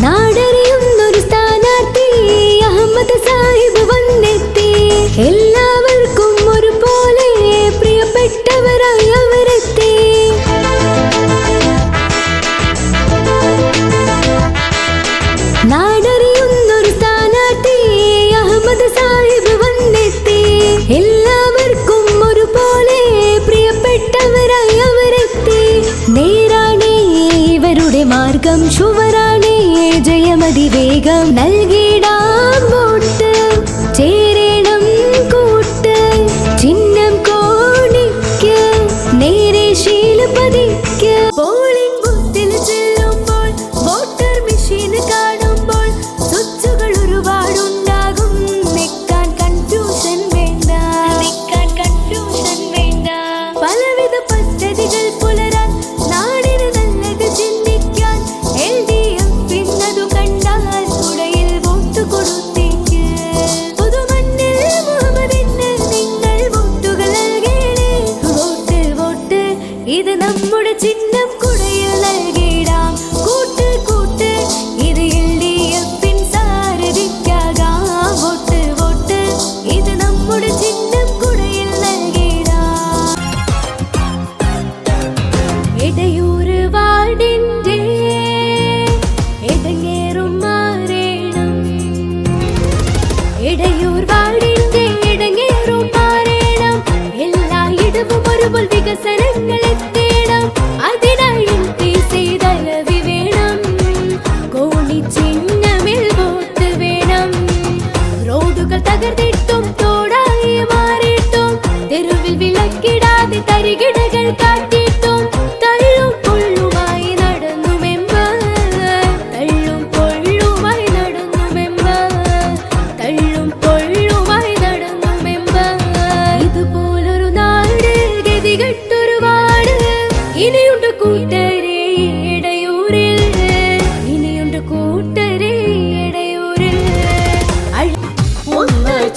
നാടറിയുന്നൊരു സ്ഥാനാർത്ഥി അഹമ്മദ് സാഹിബ് വന്നെത്തി. എല്ലാ മാർഗം ശുവരാണേ ജയമതി വേഗം നൽകിടാൻ இடையூர் வாழி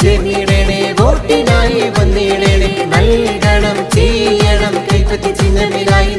ചേർന്നിടണേ വോട്ടിനായി വന്നിടണേ. നൽകണം ചെയ്യണം കൈപ്പറ്റി ചിഹ്നമിലായി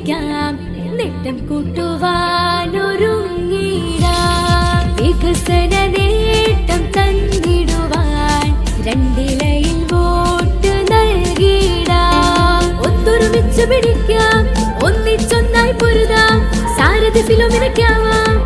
വിളിക്കാം. നെട്ടം കൂട്ടുവാനൊരുങ്ങിടാം. വികസന നേട്ടം തന്നിടുവാൻ രണ്ടിലയിൽ വോട്ട് ഒത്തൊരുമിച്ച് പിടിക്കാം. ഒന്നിച്ചൊന്നായി പൊരുതാം. സാരഥി ഫിലോമിനയ്ക്കാവാം.